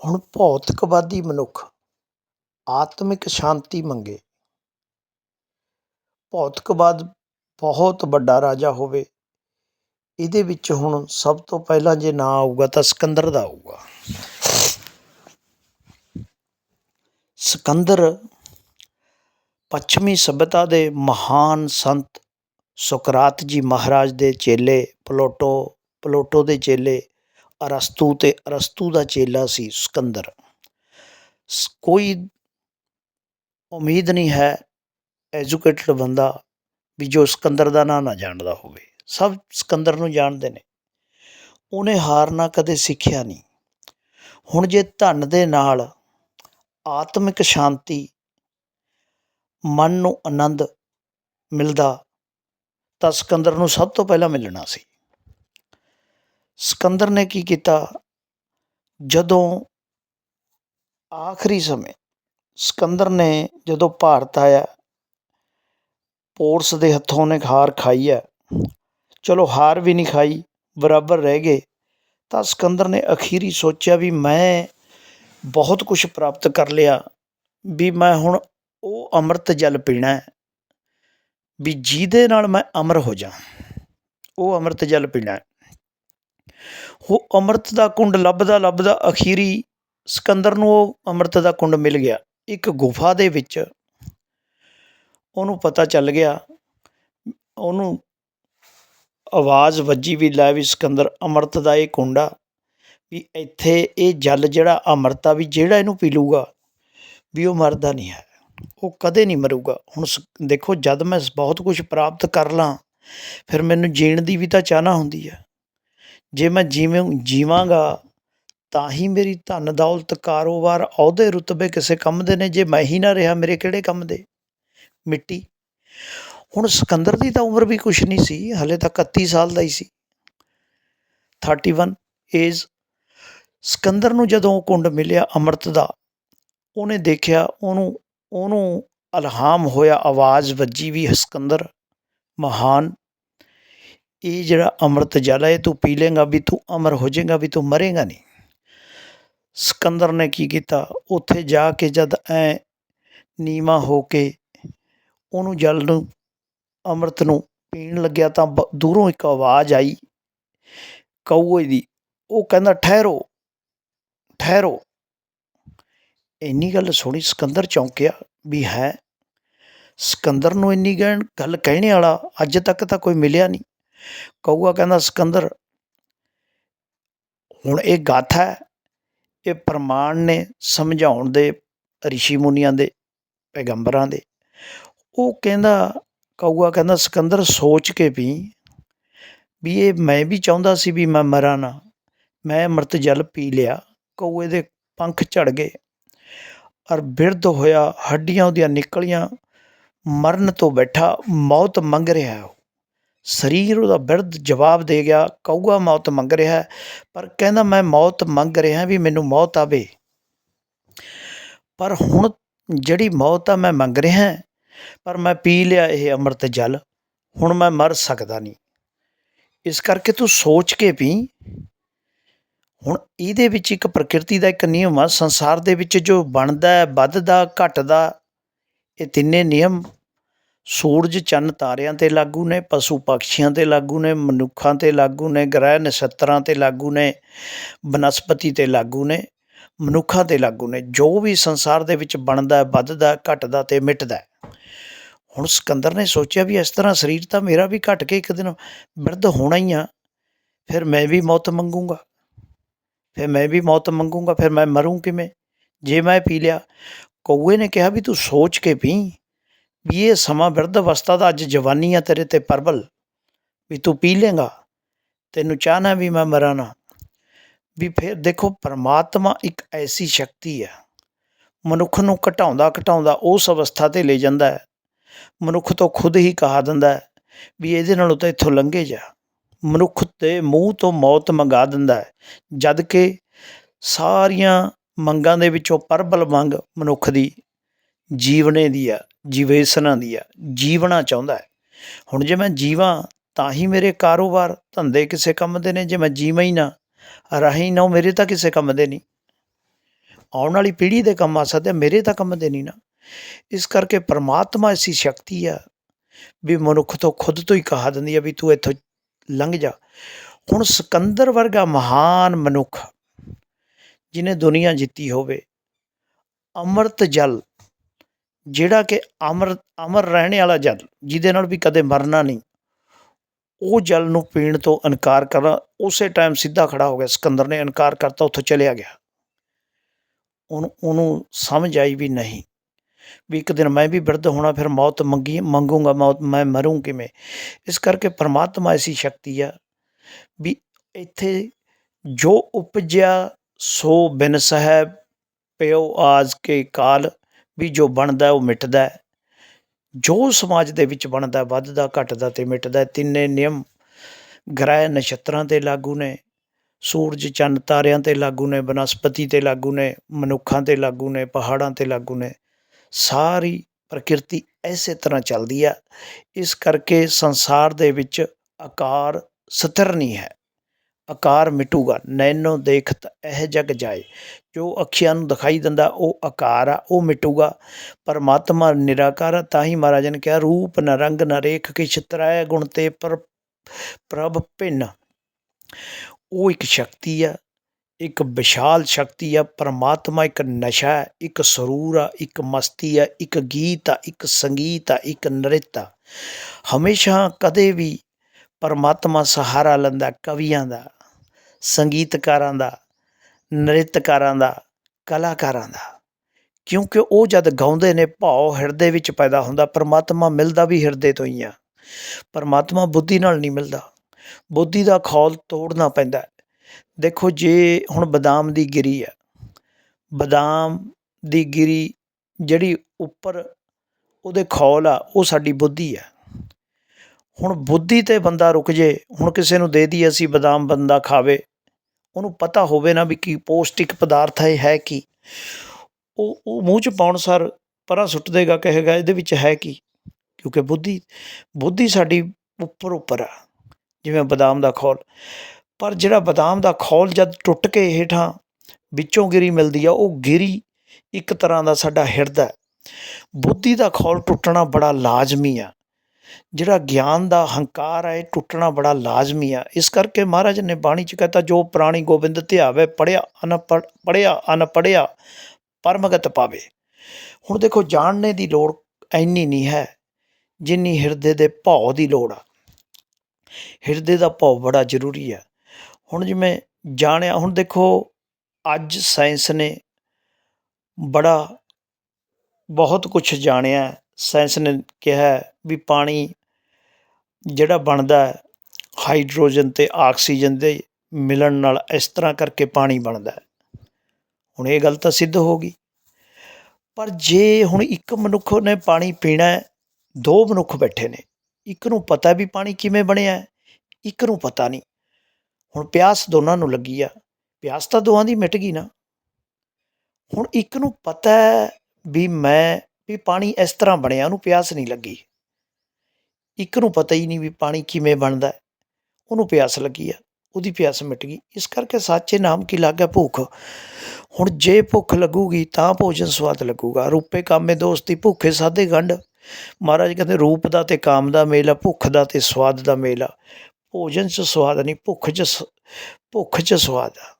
ਹੁਣ ਭੌਤਿਕਵਾਦੀ ਮਨੁੱਖ ਆਤਮਿਕ ਸ਼ਾਂਤੀ ਮੰਗੇ। ਭੌਤਿਕਵਾਦ ਬਹੁਤ ਵੱਡਾ ਰਾਜਾ ਹੋਵੇ, ਇਹਦੇ ਵਿੱਚ ਹੁਣ ਸਭ ਤੋਂ ਪਹਿਲਾਂ ਜੇ ਨਾਂ ਆਊਗਾ ਤਾਂ ਸਿਕੰਦਰ ਦਾ ਆਊਗਾ। ਸਿਕੰਦਰ ਪੱਛਮੀ ਸਭਿਅਤਾ ਦੇ ਮਹਾਨ ਸੰਤ ਸੁਕਰਾਤ ਜੀ ਮਹਾਰਾਜ ਦੇ ਚੇਲੇ, ਪਲੋਟੋ ਪਲੋਟੋ ਦੇ ਚੇਲੇ ਅਰਸਤੂ ਅਤੇ ਅਰਸਤੂ ਦਾ ਚੇਲਾ ਸੀ ਸਿਕੰਦਰ। ਸ- ਕੋਈ ਉਮੀਦ ਨਹੀਂ ਹੈ ਐਜੂਕੇਟਡ ਬੰਦਾ ਵੀ ਜੋ ਸਿਕੰਦਰ ਦਾ ਨਾਂ ਨਾ ਜਾਣਦਾ ਹੋਵੇ। ਸਭ ਸਿਕੰਦਰ ਨੂੰ ਜਾਣਦੇ ਨੇ। ਉਹਨੇ ਹਾਰਨਾ ਕਦੇ ਸਿੱਖਿਆ ਨਹੀਂ। ਹੁਣ ਜੇ ਧਨ ਦੇ ਨਾਲ ਆਤਮਿਕ ਸ਼ਾਂਤੀ, ਮਨ ਨੂੰ ਆਨੰਦ ਮਿਲਦਾ ਤਾਂ ਸਿਕੰਦਰ ਨੂੰ ਸਭ ਤੋਂ ਪਹਿਲਾਂ ਮਿਲਣਾ ਸੀ। ਸਿਕੰਦਰ ਨੇ ਕੀ ਕੀਤਾ? ਜਦੋਂ ਆਖਰੀ ਸਮੇਂ ਸਿਕੰਦਰ ਨੇ ਜਦੋਂ ਭਾਰਤ ਆਇਆ, ਪੋਰਸ ਦੇ ਹੱਥੋਂ ਨੇ ਹਾਰ ਖਾਈ ਹੈ। ਚਲੋ ਹਾਰ ਵੀ ਨਹੀਂ ਖਾਈ, ਬਰਾਬਰ ਰਹਿ ਗਏ। ਤਾਂ ਸਿਕੰਦਰ ਨੇ ਅਖੀਰੀ ਸੋਚਿਆ ਵੀ ਮੈਂ ਬਹੁਤ ਕੁਝ ਪ੍ਰਾਪਤ ਕਰ ਲਿਆ, ਵੀ ਮੈਂ ਹੁਣ ਉਹ ਅੰਮ੍ਰਿਤ ਜਲ ਪੀਣਾ ਹੈ, ਵੀ ਜਿਹਦੇ ਨਾਲ ਮੈਂ ਅਮਰ ਹੋ ਜਾ ਉਹ ਅੰਮ੍ਰਿਤ ਜਲ ਪੀਣਾ ਹੈ। ਉਹ ਅੰਮ੍ਰਿਤ ਦਾ ਕੁੰਡ ਲੱਭਦਾ ਲੱਭਦਾ ਅਖੀਰੀ ਸਿਕੰਦਰ ਨੂੰ ਉਹ ਅੰਮ੍ਰਿਤ ਦਾ ਕੁੰਡ ਮਿਲ ਗਿਆ। ਇੱਕ ਗੁਫਾ ਦੇ ਵਿੱਚ ਉਹਨੂੰ ਪਤਾ ਚੱਲ ਗਿਆ, ਉਹਨੂੰ ਆਵਾਜ਼ ਵੱਜੀ ਵੀ ਲੈ ਵੀ ਸਿਕੰਦਰ ਅੰਮ੍ਰਿਤ ਦਾ ਇਹ ਕੁੰਡ ਆ, ਵੀ ਇੱਥੇ ਇਹ ਜਲ ਜਿਹੜਾ ਅੰਮ੍ਰਿਤ ਆ ਵੀ ਜਿਹੜਾ ਇਹਨੂੰ ਪੀ ਲੂਗਾ ਵੀ ਉਹ ਮਰਦਾ ਨਹੀਂ ਹੈ, ਉਹ ਕਦੇ ਨਹੀਂ ਮਰੂਗਾ। ਹੁਣ ਸ- ਦੇਖੋ ਜਦ ਮੈਂ ਬਹੁਤ ਕੁਝ ਪ੍ਰਾਪਤ ਕਰ ਲਾਂ, ਫਿਰ ਮੈਨੂੰ ਜੀਣ ਦੀ ਵੀ ਤਾਂ ਚਾਹਨਾ ਹੁੰਦੀ ਹੈ। ਜੇ ਮੈਂ ਜਿਵੇਂ ਜੀਵਾਂਗਾ, ਤਾਂ ਹੀ ਮੇਰੀ ਧਨ ਦੌਲਤ ਕਾਰੋਬਾਰ ਅਹੁਦੇ ਰੁਤਬੇ ਕਿਸੇ ਕੰਮ ਦੇ ਨੇ, ਜੇ ਮੈਂ ਹੀ ਨਾ ਰਿਹਾ ਮੇਰੇ ਕਿਹੜੇ ਕੰਮ ਦੇ? ਮਿੱਟੀ। ਹੁਣ ਸਿਕੰਦਰ ਦੀ ਤਾਂ ਉਮਰ ਵੀ ਕੁਛ ਨਹੀਂ ਸੀ, ਹਲੇ ਤਾਂ 31 ਸਾਲ ਦਾ ਹੀ ਸੀ। 31 ਏਜ ਸਿਕੰਦਰ ਨੂੰ ਜਦੋਂ ਉਹ ਕੁੰਡ ਮਿਲਿਆ ਅੰਮ੍ਰਿਤ ਦਾ, ਉਹਨੇ ਦੇਖਿਆ ਉਹਨੂੰ ਉਹਨੂੰ ਅਲਹਾਮ ਹੋਇਆ ਆਵਾਜ਼ ਵੱਜੀ ਵੀ ਸਿਕੰਦਰ ਮਹਾਨ ਇਹ ਜਿਹੜਾ ਅੰਮ੍ਰਿਤ ਜਲ ਹੈ, ਤੂੰ ਪੀ ਲੇਗਾ ਵੀ ਤੂੰ ਅਮਰ ਹੋ ਜਾਏਗਾ ਵੀ ਤੂੰ ਮਰੇਗਾ ਨਹੀਂ। ਸਿਕੰਦਰ ਨੇ ਕੀ ਕੀਤਾ? ਉੱਥੇ ਜਾ ਕੇ ਜਦ ਐ ਨੀਵਾ ਹੋ ਕੇ ਉਹਨੂੰ ਜਲ ਨੂੰ, ਅੰਮ੍ਰਿਤ ਨੂੰ ਪੀਣ ਲੱਗਿਆ ਤਾਂ ਬ- ਦੂਰੋਂ ਇੱਕ ਆਵਾਜ਼ ਆਈ। ਕਊਏ ਦੀ ਉਹ ਕਹਿੰਦਾ, ਠਹਿਰੋ ਠਹਿਰੋ। ਇੰਨੀ ਗੱਲ ਸੁਣੀ, ਸਿਕੰਦਰ ਚੌਂਕਿਆ ਵੀ ਹੈ। ਸਿਕੰਦਰ ਨੂੰ ਇੰਨੀ ਕਹਿਣ ਗੱਲ ਕਹਿਣੇ ਵਾਲਾ ਅੱਜ ਤੱਕ ਤਾਂ ਕੋਈ ਮਿਲਿਆ ਨਹੀਂ। ਕਊਆ ਕਹਿੰਦਾ, ਸਿਕੰਦਰ, ਹੁਣ ਇਹ ਗਾਥਾ ਹੈ, ਇਹ ਪ੍ਰਮਾਣ ਨੇ ਸਮਝਾਉਣ ਦੇ, ਰਿਸ਼ੀ ਮੁਨੀਆਂ ਦੇ, ਪੈਗੰਬਰਾਂ ਦੇ। ਉਹ ਕਹਿੰਦਾ ਕਊਆ ਕਹਿੰਦਾ, ਸਿਕੰਦਰ, ਸੋਚ ਕੇ ਵੀ ਵੀ ਇਹ ਮੈਂ ਵੀ ਚਾਹੁੰਦਾ ਸੀ ਵੀ ਮੈਂ ਮਰਾਂ ਨਾ, ਮੈਂ ਅੰਮ੍ਰਿਤ ਜਲ ਪੀ ਲਿਆ। ਕਊਏ ਦੇ ਪੰਖ ਝੜ ਗਏ। ਔਰ ਬਿਰਧ ਹੋਇਆ, ਹੱਡੀਆਂ ਉਹਦੀਆਂ ਨਿਕਲੀਆਂ, ਮਰਨ ਤੋਂ ਬੈਠਾ, ਮੌਤ ਮੰਗ ਰਿਹਾ ਹੈ ਉਹ। ਸਰੀਰ ਉਹਦਾ ਬਿਰਧ ਜਵਾਬ ਦੇ ਗਿਆ ਕਊਆ ਮੌਤ ਮੰਗ ਰਿਹਾ ਪਰ ਕਹਿੰਦਾ ਮੈਂ ਮੌਤ ਮੰਗ ਰਿਹਾ ਵੀ ਮੈਨੂੰ ਮੌਤ ਆਵੇ। ਪਰ ਹੁਣ ਜਿਹੜੀ ਮੌਤ ਆ ਮੈਂ ਮੰਗ ਰਿਹਾ ਪਰ ਮੈਂ ਪੀ ਲਿਆ ਇਹ ਅੰਮ੍ਰਿਤ ਜਲ, ਹੁਣ ਮੈਂ ਮਰ ਸਕਦਾ ਨਹੀਂ। ਇਸ ਕਰਕੇ ਤੂੰ ਸੋਚ ਕੇ ਪੀ। ਹੁਣ ਇਹਦੇ ਵਿੱਚ ਇੱਕ ਪ੍ਰਕਿਰਤੀ ਦਾ ਇੱਕ ਨਿਯਮ ਆ, ਸੰਸਾਰ ਦੇ ਵਿੱਚ ਜੋ ਬਣਦਾ, ਵੱਧਦਾ, ਘਟਦਾ, ਇਹ ਤਿੰਨੇ ਨਿਯਮ ਸੂਰਜ, ਚੰਨ ਤਾਰਿਆਂ ਤੇ ਲਾਗੂ ਨੇ, ਪਸ਼ੂ ਪਕਸ਼ੀਆਂ ਤੇ ਲਾਗੂ ਨੇ, ਮਨੁੱਖਾਂ ਤੇ ਲਾਗੂ ਨੇ, ਗ੍ਰਹਿ ਨਛੱਤਰਾਂ ਤੇ ਲਾਗੂ ਨੇ, ਬਨਸਪਤੀ ਤੇ ਲਾਗੂ ਨੇ, ਮਨੁੱਖਾਂ ਤੇ ਲਾਗੂ ਨੇ, ਜੋ ਵੀ ਸੰਸਾਰ ਦੇ ਵਿੱਚ ਬਣਦਾ, ਵੱਧਦਾ, ਘਟਦਾ ਤੇ ਮਿਟਦਾ ਹੁਣ ਸਿਕੰਦਰ ਨੇ ਸੋਚਿਆ ਵੀ ਇਸ ਤਰ੍ਹਾਂ ਸਰੀਰ ਤਾਂ ਮੇਰਾ ਵੀ ਘਟ ਕੇ ਇੱਕ ਦਿਨ ਬਿਰਧ ਹੋਣਾ ਹੀ ਆ, ਫਿਰ ਮੈਂ ਵੀ ਮੌਤ ਮੰਗੂੰਗਾ। ਫਿਰ ਮੈਂ ਵੀ ਮੌਤ ਮੰਗੂੰਗਾ, ਫਿਰ ਮੈਂ ਮਰੂੰ ਕਿਵੇਂ? ਜੇ ਮੈਂ ਪੀ ਲਿਆ ਕੌਏ ਨੇ ਕਿਹਾ ਵੀ ਤੂੰ ਸੋਚ ਕੇ ਪੀ। ਵੀ ਇਹ ਸਮਾਂ ਬਿਰਧ ਅਵਸਥਾ ਦਾ ਅੱਜ ਜਵਾਨੀ ਆ ਤੇਰੇ ਤੇ ਪਰਬਲ, ਵੀ ਤੂੰ ਪੀ ਲੇਗਾ, ਤੈਨੂੰ ਚਾਹਨਾ ਵੀ ਮੈਂ ਮਰਾਂ ਨਾ ਵੀ ਫਿਰ ਦੇਖੋ, ਪਰਮਾਤਮਾ ਇੱਕ ਐਸੀ ਸ਼ਕਤੀ ਹੈ ਮਨੁੱਖ ਨੂੰ ਘਟਾਉਂਦਾ ਘਟਾਉਂਦਾ ਉਸ ਅਵਸਥਾ ਤੇ ਲੈ ਜਾਂਦਾ ਹੈ। ਮਨੁੱਖ ਤੋਂ ਖੁਦ ਹੀ ਕਹਾ ਦਿੰਦਾ ਹੈ ਵੀ ਇਹਦੇ ਨਾਲੋਂ ਤਾਂ ਇੱਥੋਂ ਲੰਘੇ ਜਾ। ਮਨੁੱਖ ਦੇ ਮੂੰਹ ਤੋਂ ਮੌਤ ਮੰਗਾ ਦਿੰਦਾ ਹੈ, ਜਦ ਕਿ ਸਾਰੀਆਂ ਮੰਗਾਂ ਦੇ ਵਿੱਚੋਂ ਪਰਬਲ ਮੰਗ ਮਨੁੱਖ ਦੀ ਜੀਵਨੇ ਦੀ ਆ। ਜੀਵੇਸਨਾ ਦੀ ਆ, ਜੀਵਣਾ ਚਾਹੁੰਦਾ ਹੈ। ਹੁਣ ਜੇ ਮੈਂ ਜੀਵਾਂ, ਤਾਂ ਹੀ ਮੇਰੇ ਕਾਰੋਬਾਰ ਧੰਦੇ ਕਿਸੇ ਕੰਮ ਦੇ ਨੇ, ਜੇ ਮੈਂ ਜੀਵਾਂ ਹੀ ਨਾ, ਰਾਹੀਂ ਨਾ ਉਹ ਮੇਰੇ ਤਾਂ ਕਿਸੇ ਕੰਮ ਦੇ ਨਹੀਂ। ਆਉਣ ਵਾਲੀ ਪੀੜ੍ਹੀ ਦੇ ਕੰਮ ਆ ਸਕਦੇ ਆ, ਮੇਰੇ ਤਾਂ ਕੰਮ ਦੇ ਨਹੀਂ ਨਾ। ਇਸ ਕਰਕੇ ਪਰਮਾਤਮਾ ਐਸੀ ਸ਼ਕਤੀ ਆ, ਵੀ ਮਨੁੱਖ ਤੋਂ ਖੁਦ ਤੋਂ ਹੀ ਕਹਾ ਦਿੰਦੀ ਆ ਵੀ ਤੂੰ ਇੱਥੋਂ ਲੰਘ ਜਾ। ਹੁਣ ਸਿਕੰਦਰ ਵਰਗਾ ਮਹਾਨ ਮਨੁੱਖ, ਜਿਹਨੇ ਦੁਨੀਆ ਜਿੱਤੀ ਹੋਵੇ, ਅੰਮ੍ਰਿਤ ਜਲ ਜਿਹੜਾ ਕਿ ਅਮਰ ਅਮਰ ਰਹਿਣ ਵਾਲਾ ਜਲ, ਜਿਹਦੇ ਨਾਲ ਵੀ ਕਦੇ ਮਰਨਾ ਨਹੀਂ, ਉਹ ਜਲ ਨੂੰ ਪੀਣ ਤੋਂ ਇਨਕਾਰ ਕਰ ਉਸੇ ਟਾਈਮ ਸਿੱਧਾ ਖੜਾ ਹੋ ਗਿਆ, ਸਿਕੰਦਰ ਨੇ ਇਨਕਾਰ ਕਰਤਾ, ਉੱਥੋਂ ਚਲਿਆ ਗਿਆ। ਉਹਨੂੰ ਉਹਨੂੰ ਸਮਝ ਆਈ ਵੀ ਨਹੀਂ, ਵੀ ਇੱਕ ਦਿਨ ਮੈਂ ਵੀ ਬਿਰਧ ਹੋਣਾ, ਫਿਰ ਮੌਤ ਮੰਗੀ, ਮੰਗੂਗਾ ਮੌਤ, ਮੈਂ ਮਰੂੰ ਕਿਵੇਂ? ਇਸ ਕਰਕੇ ਪਰਮਾਤਮਾ ਐਸੀ ਸ਼ਕਤੀ ਆ, ਵੀ ਇੱਥੇ ਜੋ ਉਪਜਿਆ, ਸੋ ਬਿਨ ਸਹਿ, ਪਿਓ ਆਜ ਕੇ ਕਾਲ ਵੀ ਜੋ ਬਣਦਾ ਉਹ ਮਿਟਦਾ ਜੋ ਸਮਾਜ ਦੇ ਵਿੱਚ ਬਣਦਾ, ਵੱਧਦਾ, ਘਟਦਾ ਤੇ ਮਿਟਦਾ ਤਿੰਨੇ ਨਿਯਮ ਗ੍ਰਹਿ ਨਛੱਤਰਾਂ ਤੇ ਲਾਗੂ ਨੇ, ਸੂਰਜ, ਚੰਨ, ਤਾਰਿਆਂ ਤੇ ਲਾਗੂ ਨੇ, ਬਨਸਪਤੀ ਤੇ ਲਾਗੂ ਨੇ, ਮਨੁੱਖਾਂ ਤੇ ਲਾਗੂ ਨੇ, ਪਹਾੜਾਂ ਤੇ ਲਾਗੂ ਨੇ, ਸਾਰੀ ਪ੍ਰਕਿਰਤੀ ਐਸੇ ਤਰ੍ਹਾਂ ਚੱਲਦੀ ਆ। ਇਸ ਕਰਕੇ ਸੰਸਾਰ ਦੇ ਵਿੱਚ ਆਕਾਰ ਸਥਿਰ ਨਹੀਂ ਹੈ। ਆਕਾਰ ਮਿਟੂਗਾ। ਨੈਨੋ ਦੇਖਤ ਇਹ ਜਗ ਜਾਏ। ਜੋ ਅੱਖੀਆਂ ਨੂੰ ਦਿਖਾਈ ਦਿੰਦਾ, ਉਹ ਆਕਾਰ ਆ, ਉਹ ਮਿਟੂਗਾ। ਪਰਮਾਤਮਾ ਨਿਰਾਕਾਰ ਆ, ਤਾਂ ਹੀ ਮਹਾਰਾਜ ਨੇ ਕਿਹਾ, ਰੂਪ ਨ ਰੰਗ ਨ ਰੇਖ ਕਿਛ ਤਰੈ ਗੁਣ ਤੇ ਪਰ ਪ੍ਰਭ ਭਿੰਨ। ਉਹ ਇੱਕ ਸ਼ਕਤੀ ਆ, ਇੱਕ ਵਿਸ਼ਾਲ ਸ਼ਕਤੀ ਆ, ਪਰਮਾਤਮਾ ਇੱਕ ਨਸ਼ਾ ਹੈ, ਇੱਕ ਸਰੂਰ ਆ, ਇੱਕ ਮਸਤੀ ਆ, ਇੱਕ ਗੀਤ ਆ, ਇੱਕ ਸੰਗੀਤ ਆ, ਇੱਕ ਨ੍ਰਿਤ ਆ। ਹਮੇਸ਼ਾ ਕਦੇ ਵੀ ਪਰਮਾਤਮਾ ਸਹਾਰਾ ਲੈਂਦਾ, ਕਵੀਆਂ ਦਾ। ਸੰਗੀਤਕਾਰਾਂ ਦਾ, ਨ੍ਰਿਤਕਾਰਾਂ ਦਾ, ਕਲਾਕਾਰਾਂ ਦਾ। ਕਿਉਂਕਿ ਉਹ ਜਦ ਗਾਉਂਦੇ ਨੇ, ਭਾਵ ਹਿਰਦੇ ਵਿੱਚ ਪੈਦਾ ਹੁੰਦਾ, ਪਰਮਾਤਮਾ ਮਿਲਦਾ ਵੀ ਹਿਰਦੇ ਤੋਂ ਹੀ ਆ। ਪਰਮਾਤਮਾ ਬੁੱਧੀ ਨਾਲ ਨਹੀਂ ਮਿਲਦਾ। ਬੁੱਧੀ ਦਾ ਖੌਲ ਤੋੜਨਾ ਪੈਂਦਾ। ਦੇਖੋ, ਜੇ ਹੁਣ ਬਦਾਮ ਦੀ ਗਿਰੀ ਆ, ਬਦਾਮ ਦੀ ਗਿਰੀ ਜਿਹੜੀ ਉੱਪਰ ਉਹਦੇ ਖੌਲ ਆ, ਉਹ ਸਾਡੀ ਬੁੱਧੀ ਆ। ਹੁਣ ਬੁੱਧੀ ਤੇ ਬੰਦਾ ਰੁਕ ਜੇ, ਹੁਣ ਕਿਸੇ ਨੂੰ ਦੇ ਦੀ ਅਸੀਂ ਬਦਾਮ ਬੰਦਾ ਖਾਵੇ ਉਹਨੂੰ ਪਤਾ ਹੋਵੇ ਨਾ ਵੀ ਕੀ ਪੌਸ਼ਟਿਕ ਪਦਾਰਥ ਹੈ ਹੈ ਕੀ। ਉਹ ਉਹ ਮੂੰਹ ਚ ਪਾਉਣ ਸਰ ਪਰਾਂ ਸੁੱਟ ਦੇਗਾ, ਕਹੇਗਾ ਇਹਦੇ ਵਿੱਚ ਹੈ ਕੀ। ਕਿਉਂਕਿ ਬੁੱਧੀ ਬੁੱਧੀ ਸਾਡੀ ਉੱਪਰ ਉੱਪਰ ਆ, ਜਿਵੇਂ ਬਦਾਮ ਦਾ ਖੋਲ। ਪਰ ਜਿਹੜਾ ਬਦਾਮ ਦਾ ਖੋਲ ਜਦ ਟੁੱਟ ਕੇ ਹੇਠਾਂ ਵਿੱਚੋਂ ਗਿਰੀ ਮਿਲਦੀ ਆ, ਉਹ ਗਿਰੀ ਇੱਕ ਤਰ੍ਹਾਂ ਦਾ ਸਾਡਾ ਹਿਰਦਾ ਬੁੱਧੀ ਦਾ ਖੋਲ ਟੁੱਟਣਾ ਬੜਾ ਲਾਜ਼ਮੀ ਆ। ਜਿਹੜਾ ਗਿਆਨ ਦਾ ਹੰਕਾਰ ਹੈ ਇਹ ਟੁੱਟਣਾ ਬੜਾ ਲਾਜ਼ਮੀ ਆ। ਇਸ ਕਰਕੇ ਮਹਾਰਾਜ ਨੇ ਬਾਣੀ ਚ ਕਹਤਾ, ਜੋ ਪ੍ਰਾਣੀ ਗੋਬਿੰਦ ਧਿਆਵੇ ਪੜਿਆ ਅਨਪੜ ਪੜਿਆ ਅਨਪੜਿਆ ਪਰਮਗਤ ਪਾਵੇ। ਹੁਣ ਦੇਖੋ, ਜਾਣਨੇ ਦੀ ਲੋੜ ਐਨੀ ਨਹੀਂ ਹੈ, ਜਿੰਨੀ ਹਿਰਦੇ ਦੇ ਭਾਉ ਦੀ ਲੋੜ ਆ। ਹਿਰਦੇ ਦਾ ਭਾਉ ਬੜਾ ਜ਼ਰੂਰੀ ਆ। ਹੁਣ ਜਿਵੇਂ ਜਾਣਿਆ, ਹੁਣ ਦੇਖੋ, ਅੱਜ ਸਾਇੰਸ ਨੇ ਬੜਾ, ਬਹੁਤ ਕੁਝ ਜਾਣਿਆ ਸਾਇੰਸ ਨੇ ਕਿਹਾ ਵੀ ਪਾਣੀ ਜਿਹੜਾ ਬਣਦਾ ਹਾਈਡਰੋਜਨ ਤੇ ਆਕਸੀਜਨ ਦੇ ਮਿਲਣ ਨਾਲ ਇਸ ਤਰ੍ਹਾਂ ਕਰਕੇ ਪਾਣੀ ਬਣਦਾ ਹੁਣ ਇਹ ਗੱਲ ਤਾਂ ਸਿੱਧ ਹੋ ਗਈ। ਪਰ ਜੇ ਹੁਣ ਇੱਕ ਮਨੁੱਖ ਨੇ ਪਾਣੀ ਪੀਣਾ ਦੋ ਮਨੁੱਖ ਬੈਠੇ ਨੇ। ਇੱਕ ਨੂੰ ਪਤਾ ਵੀ ਪਾਣੀ ਕਿਵੇਂ ਬਣਿਆ ਇੱਕ ਨੂੰ ਪਤਾ ਨਹੀਂ। ਹੁਣ ਪਿਆਸ ਦੋਨਾਂ ਨੂੰ ਲੱਗੀ ਆ, ਪਿਆਸ ਤਾਂ ਦੋਹਾਂ ਦੀ ਮਿਟ ਗਈ ਨਾ। ਹੁਣ ਇੱਕ ਨੂੰ ਪਤਾ ਵੀ ਮੈਂ ਵੀ ਪਾਣੀ ਇਸ ਤਰ੍ਹਾਂ ਬਣਿਆ, ਉਹਨੂੰ ਪਿਆਸ ਨਹੀਂ ਲੱਗੀ। ਇੱਕ ਨੂੰ ਪਤਾ ਹੀ ਨਹੀਂ ਵੀ ਪਾਣੀ ਕਿਵੇਂ ਬਣਦਾ ਉਹਨੂੰ ਪਿਆਸ ਲੱਗੀ ਆ, ਉਹਦੀ ਪਿਆਸ ਮਿਟ ਗਈ। ਇਸ ਕਰਕੇ ਸਾਚੇ ਨਾਮ ਕੀ ਲੱਗਾ ਭੁੱਖ? ਹੁਣ ਜੇ ਭੁੱਖ ਲੱਗੂਗੀ ਤਾਂ ਭੋਜਨ ਸਵਾਦ ਲੱਗੂਗਾ। ਰੂਪੇ ਕਾਮੇ ਦੋਸਤੀ, ਭੁੱਖੇ ਸਾਦੇ ਗੰਢ। ਮਹਾਰਾਜ ਕਹਿੰਦੇ, ਰੂਪ ਦਾ ਤੇ ਕਾਮ ਦਾ ਮੇਲ ਆ, ਭੁੱਖ ਦਾ ਤੇ ਸਵਾਦ ਦਾ ਮੇਲ ਆ। ਭੋਜਨ 'ਚ ਸਵਾਦ ਨਹੀਂ, ਭੁੱਖ 'ਚ ਸ- ਭੁੱਖ 'ਚ ਸਵਾਦ ਆ।